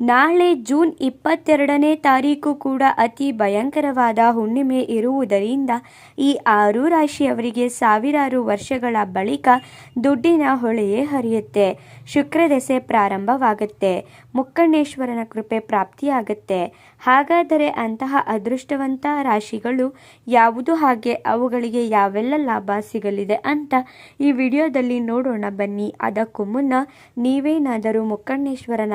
ನಾಳೆ ಜೂನ್ ಇಪ್ಪತ್ತೆರಡನೇ ತಾರೀಕು ಕೂಡ ಅತಿ ಭಯಂಕರವಾದ ಹುಣ್ಣಿಮೆ ಇರುವುದರಿಂದ ಈ ಆರು ರಾಶಿಯವರಿಗೆ ಸಾವಿರಾರು ವರ್ಷಗಳ ಬಳಿಕ ದುಡ್ಡಿನ ಹೊಳೆಯೇ ಹರಿಯುತ್ತೆ. ಶುಕ್ರದೆಸೆ ಪ್ರಾರಂಭವಾಗುತ್ತೆ. ಮುಕ್ಕಣ್ಣೇಶ್ವರನ ಕೃಪೆ ಪ್ರಾಪ್ತಿಯಾಗುತ್ತೆ. ಹಾಗಾದರೆ ಅಂತಹ ಅದೃಷ್ಟವಂತ ರಾಶಿಗಳು ಯಾವುದು ಹಾಗೆ ಅವುಗಳಿಗೆ ಯಾವೆಲ್ಲ ಲಾಭ ಸಿಗಲಿದೆ ಅಂತ ಈ ವಿಡಿಯೋದಲ್ಲಿ ನೋಡೋಣ ಬನ್ನಿ. ಅದಕ್ಕೂ ಮುನ್ನ ನೀವೇನಾದರೂ ಮುಕ್ಕಣ್ಣೇಶ್ವರನ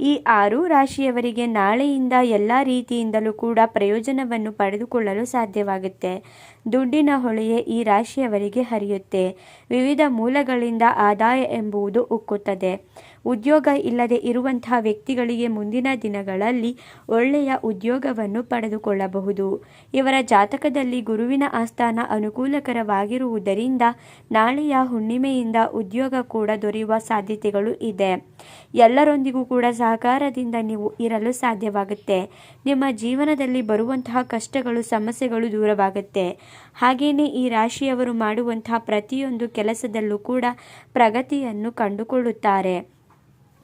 ಈ ಆರು ರಾಶಿಯವರಿಗೆ ನಾಳೆಯಿಂದ ಎಲ್ಲ ರೀತಿಯಿಂದಲೂ ಕೂಡ ಪ್ರಯೋಜನವನ್ನು ಪಡೆದುಕೊಳ್ಳಲು ಸಾಧ್ಯವಾಗುತ್ತೆ. ದುಡ್ಡಿನ ಹೊಳೆಯೇ ಈ ರಾಶಿಯವರಿಗೆ ಹರಿಯುತ್ತೆ. ವಿವಿಧ ಮೂಲಗಳಿಂದ ಆದಾಯ ಎಂಬುದು ಉಕ್ಕುತ್ತದೆ. ಉದ್ಯೋಗ ಇಲ್ಲದೆ ಇರುವಂತಹ ವ್ಯಕ್ತಿಗಳಿಗೆ ಮುಂದಿನ ದಿನಗಳಲ್ಲಿ ಒಳ್ಳೆಯ ಉದ್ಯೋಗವನ್ನು ಪಡೆದುಕೊಳ್ಳಬಹುದು. ಇವರ ಜಾತಕದಲ್ಲಿ ಗುರುವಿನ ಆಸ್ಥಾನ ಅನುಕೂಲಕರವಾಗಿರುವುದರಿಂದ ನಾಳೆಯ ಹುಣ್ಣಿಮೆಯಿಂದ ಉದ್ಯೋಗ ಕೂಡ ದೊರೆಯುವ ಸಾಧ್ಯತೆಗಳು ಇದೆ. ಎಲ್ಲರೊಂದಿಗೂ ಕೂಡ ಸಹಕಾರದಿಂದ ನೀವು ಇರಲು ಸಾಧ್ಯವಾಗುತ್ತೆ. ನಿಮ್ಮ ಜೀವನದಲ್ಲಿ ಬರುವಂತಹ ಕಷ್ಟಗಳು, ಸಮಸ್ಯೆಗಳು ದೂರವಾಗುತ್ತೆ. ಹಾಗೆಯೇ ಈ ರಾಶಿಯವರು ಮಾಡುವಂತಹ ಪ್ರತಿಯೊಂದು ಕೆಲಸದಲ್ಲೂ ಕೂಡ ಪ್ರಗತಿಯನ್ನು ಕಂಡುಕೊಳ್ಳುತ್ತಾರೆ.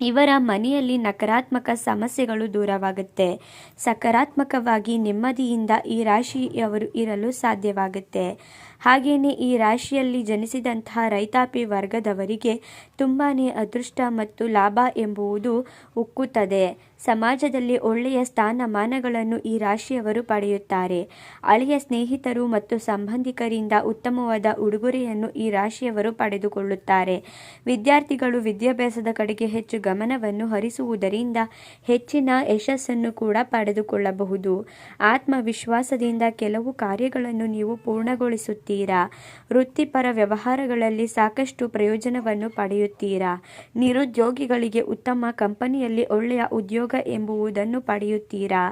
ಇವರ ಮನೆಯಲ್ಲಿ ನಕಾರಾತ್ಮಕ ಸಮಸ್ಯೆಗಳು ದೂರವಾಗುತ್ತೆ. ಸಕಾರಾತ್ಮಕವಾಗಿ ನೆಮ್ಮದಿಯಿಂದ ಈ ರಾಶಿಯವರು ಇರಲು ಸಾಧ್ಯವಾಗುತ್ತೆ. ಹಾಗೆಯೇ ಈ ರಾಶಿಯಲ್ಲಿ ಜನಿಸಿದಂತಹ ರೈತಾಪಿ ವರ್ಗದವರಿಗೆ ತುಂಬಾ ಅದೃಷ್ಟ ಮತ್ತು ಲಾಭ ಎಂಬುವುದು ಉಕ್ಕುತ್ತದೆ. ಸಮಾಜದಲ್ಲಿ ಒಳ್ಳೆಯ ಸ್ಥಾನಮಾನಗಳನ್ನು ಈ ರಾಶಿಯವರು ಪಡೆಯುತ್ತಾರೆ. ಹಳೆಯ ಸ್ನೇಹಿತರು ಮತ್ತು ಸಂಬಂಧಿಕರಿಂದ ಉತ್ತಮವಾದ ಉಡುಗೊರೆಯನ್ನು ಈ ರಾಶಿಯವರು ಪಡೆದುಕೊಳ್ಳುತ್ತಾರೆ. ವಿದ್ಯಾರ್ಥಿಗಳು ವಿದ್ಯಾಭ್ಯಾಸದ ಕಡೆಗೆ ಹೆಚ್ಚು ಗಮನವನ್ನು ಹರಿಸುವುದರಿಂದ ಹೆಚ್ಚಿನ ಯಶಸ್ಸನ್ನು ಕೂಡ ಪಡೆದುಕೊಳ್ಳಬಹುದು. ಆತ್ಮವಿಶ್ವಾಸದಿಂದ ಕೆಲವು ಕಾರ್ಯಗಳನ್ನು ನೀವು ಪೂರ್ಣಗೊಳಿಸುತ್ತೀರಾ? ವೃತ್ತಿಪರ ವ್ಯವಹಾರಗಳಲ್ಲಿ ಸಾಕಷ್ಟು ಪ್ರಯೋಜನವನ್ನು ಪಡೆಯುತ್ತೀರಾ? ನಿರುದ್ಯೋಗಿಗಳಿಗೆ ಉತ್ತಮ ಕಂಪನಿಯಲ್ಲಿ ಒಳ್ಳೆಯ ಉದ್ಯೋಗ ಎಂಬುವುದನ್ನು ಪಡೆಯುತ್ತೀರಾ?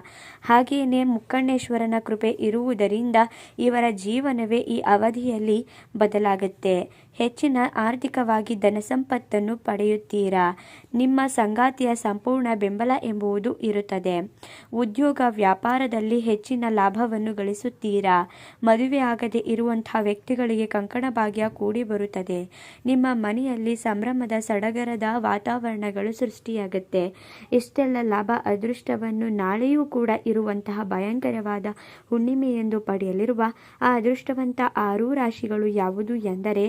ಹಾಗೆಯೇ ಮುಕ್ಕಣ್ಣೇಶ್ವರನ ಕೃಪೆ ಇರುವುದರಿಂದ ಇವರ ಜೀವನವೇ ಈ ಅವಧಿಯಲ್ಲಿ ಬದಲಾಗುತ್ತೆ. ಹೆಚ್ಚಿನ ಆರ್ಥಿಕವಾಗಿ ಧನಸಂಪತ್ತನ್ನು ಪಡೆಯುತ್ತೀರಾ? ನಿಮ್ಮ ಸಂಗಾತಿಯ ಸಂಪೂರ್ಣ ಬೆಂಬಲ ಎಂಬುದು ಇರುತ್ತದೆ. ಉದ್ಯೋಗ ವ್ಯಾಪಾರದಲ್ಲಿ ಹೆಚ್ಚಿನ ಲಾಭವನ್ನು ಗಳಿಸುತ್ತೀರಾ? ಮದುವೆ ಆಗದೆ ಇರುವಂತಹ ವ್ಯಕ್ತಿಗಳಿಗೆ ಕಂಕಣ ಭಾಗ್ಯ ಕೂಡಿ ಬರುತ್ತದೆ. ನಿಮ್ಮ ಮನೆಯಲ್ಲಿ ಸಂಭ್ರಮದ ಸಡಗರದ ವಾತಾವರಣಗಳು ಸೃಷ್ಟಿಯಾಗುತ್ತೆ. ಇಷ್ಟೆಲ್ಲ ಲಾಭ ಅದೃಷ್ಟವನ್ನು ನಾಳೆಯೂ ಕೂಡ ಇರುವಂತಹ ಭಯಂಕರವಾದ ಹುಣ್ಣಿಮೆ ಎಂದು ಪಡೆಯಲಿರುವ ಆ ಅದೃಷ್ಟವಂತ ಆರೂ ರಾಶಿಗಳು ಯಾವುದು ಎಂದರೆ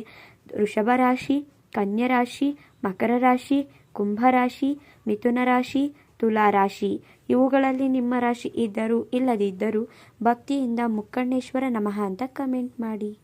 ವೃಷಭ ರಾಶಿ, ಕನ್ಯಾ ರಾಶಿ, ಮಕರ ರಾಶಿ ಕುಂಭರಾಶಿ, ಮಿಥುನ ರಾಶಿ, ತುಲಾ ರಾಶಿ. ಇವುಗಳಲ್ಲಿ ನಿಮ್ಮ ರಾಶಿ ಇದ್ದರೂ ಇಲ್ಲದಿದ್ದರೂ ಭಕ್ತಿಯಿಂದ ಮುಕ್ಕಣ್ಣೇಶ್ವರ ನಮಃ ಅಂತ ಕಮೆಂಟ್ ಮಾಡಿ.